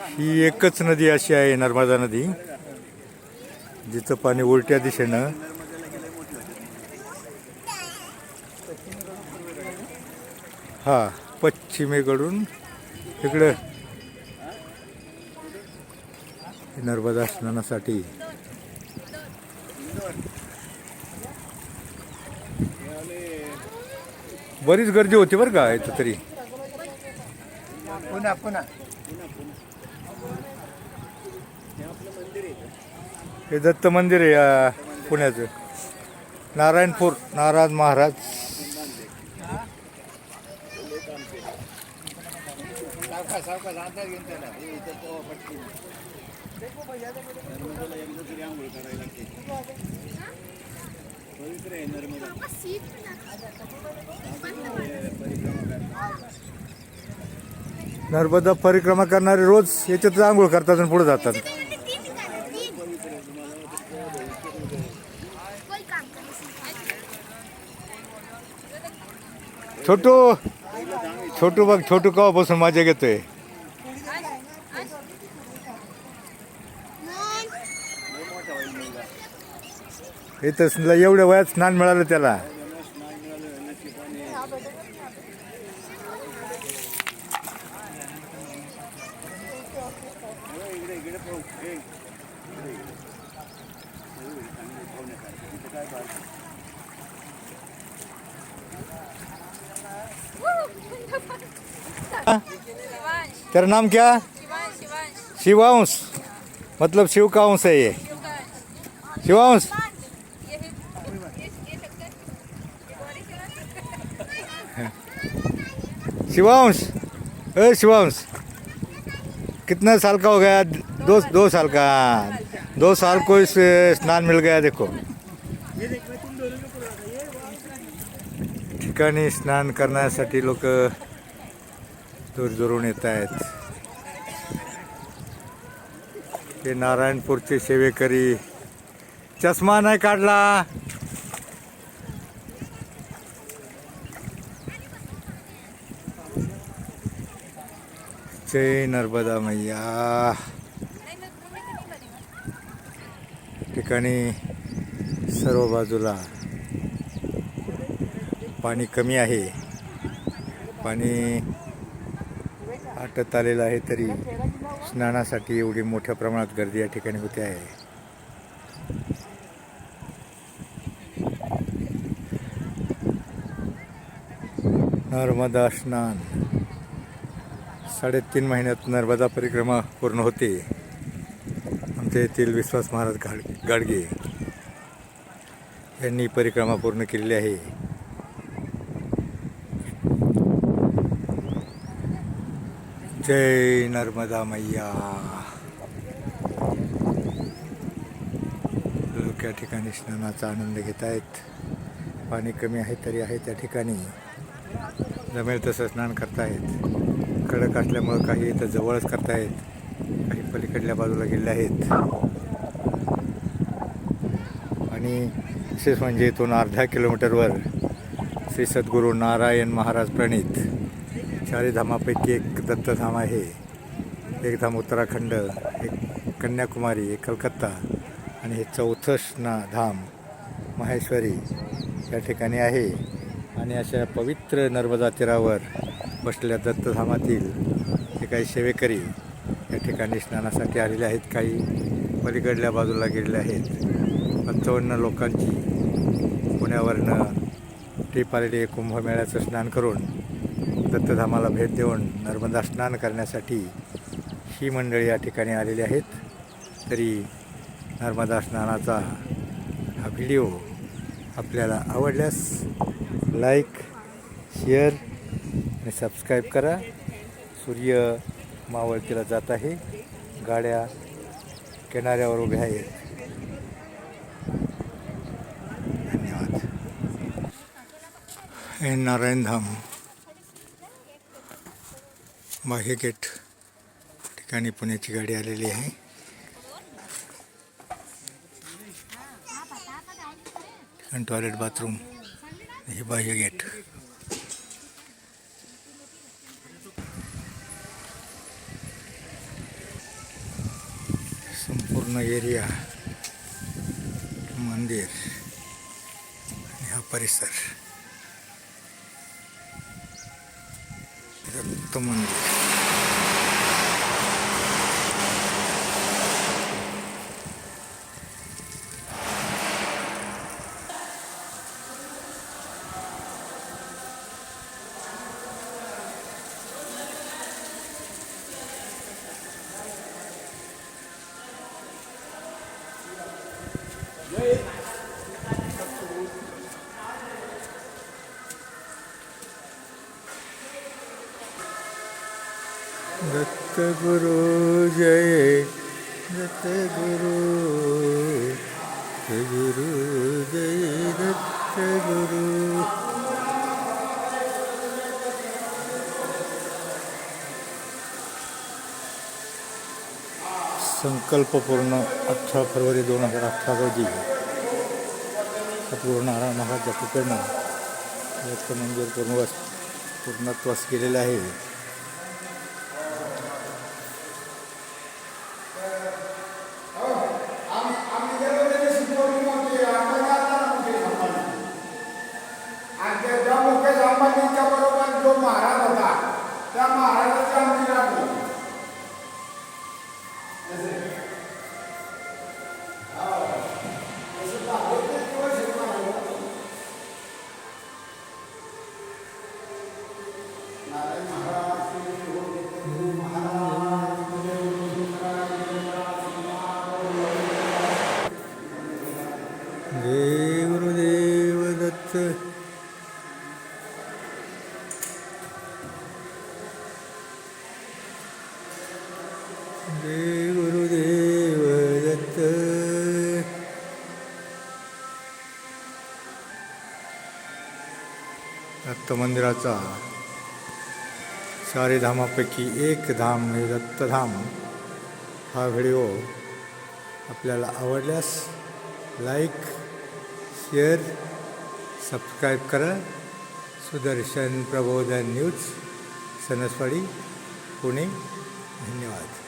ही एकच नदी अशी आहे नर्मदा नदी. जिचं पाणी उलट्या दिशेनं. हा पश्चिमेकडून इकडं. नर्मदा स्नानासाठी. बरीच गर्दी होती बरं का इथं तरी. पुन्हा पुन्हा. हे दत्त मंदिर आहे या पुण्याचं. नारायणपूर नारायण महाराज. सावकाश सावकाश अंतर नर्मदा परिक्रमा करणारे रोज याच्यात आंघोळ करतात आणि पुढे जातात. छोटू छोटू बघ छोटू कवापासून माझ्या घेतोय? इथं एवढ्या वयात स्नान मिळालं त्याला. तेरा नाम क्या? शिवांश. मतलब शिव का अंश है ये। शिवांश ये है ये ये सकते बॉडी शिवांश शिवांश ए शिवांश कितना साल का हो गया? दो दो साल का। दो साल को इस स्नान मिल गया देखो। ठिकाणी स्नान करण्यासाठी लोक दूर दुरून येत आहेत. ते नारायणपूरचे सेवेकरी चष्मा नाही काढला. जय नर्मदा मैया। ठिकाणी सर्व बाजूला पाणी कमी आहे. पाणी आटत आलेलं आहे तरी स्नानासाठी एवढी मोठ्या प्रमाणात गर्दी या ठिकाणी होते आहे. नर्मदा स्नान. साडेतीन महिन्यात नर्मदा परिक्रमा पूर्ण होते. आमच्या येथील विश्वास महाराज गाड गाडगे यांनी परिक्रमा पूर्ण केलेली आहे. जय नर्मदा मैया. लोक या ठिकाणी स्नानाचा आनंद घेत आहेत. पाणी कमी आहे तरी आहे त्या ठिकाणी. जमेल तसं स्नान करतायत कडक असल्यामुळं काही इथं जवळच करतायत. काही पलीकडल्या बाजूला गेले आहेत. आणि विशेष म्हणजे इथून अर्ध्या किलोमीटरवर श्री सद्गुरू नारायण महाराज प्रणित. चारी धामापैकी एक दत्तधाम आहे. एक धाम उत्तराखंड एक कन्याकुमारी एक कलकत्ता आणि हे चौथं धाम माहेश्वरी या ठिकाणी आहे. आणि अशा पवित्र नर्मदा तीरावर बसलेल्या दत्तधामातील जे काही सेवेकरी या ठिकाणी स्नानासाठी आलेले आहेत काही पलीकडल्या बाजूला गेलेले आहेत. पंचावन्न लोकांची पुण्यावरनं ट्रीप आलेली आहे कुंभमेळ्याचं स्नान करून दत्तधामाला भेट देऊन नर्मदा स्नान करण्यासाठी ही मंडळी या ठिकाणी आलेली आहेत. तरी नर्मदा स्नानाचा हा व्हिडिओ आपल्याला आवडल्यास लाईक शेअर आणि सबस्क्राईब करा. सूर्य मावळतीला जात आहे. गाड्या किनाऱ्यावर उभ्या आहेत. धन्यवाद. हे नारायण धाम बाहे गेट ठिकाणी पुण्याची गाडी आलेली आहे. आणि टॉयलेट बाथरूम हे बाह्य गेट. पूर्ण एरिया मंदिर आणि हा परिसर दत्त मंदिर दत्त गुरु जय दत्त गुरु गुरु जय दत्त गुरु संकल्पपूर्ण अठरा फरवरी दोन हजार अठरा रोजी सद्गुरू नारायण महाराज कृपेनं दत्त मंदिर पूर्ण पूर्णत्वास केलेलं आहे. आणि त्या ज्या मुकेश अंबानीच्या बरोबर जो महाराज होता त्या महाराजाची आमची गाठ होती. जय दत्त मंदिराचा चारी धामापैकी एक धाम म्हणजे दत्तधाम हा व्हिडिओ आपल्याला आवडल्यास लाईक शेअर सबस्क्राईब करा. सुदर्शन प्रबोधन न्यूज सणसवाडी पुणे. धन्यवाद.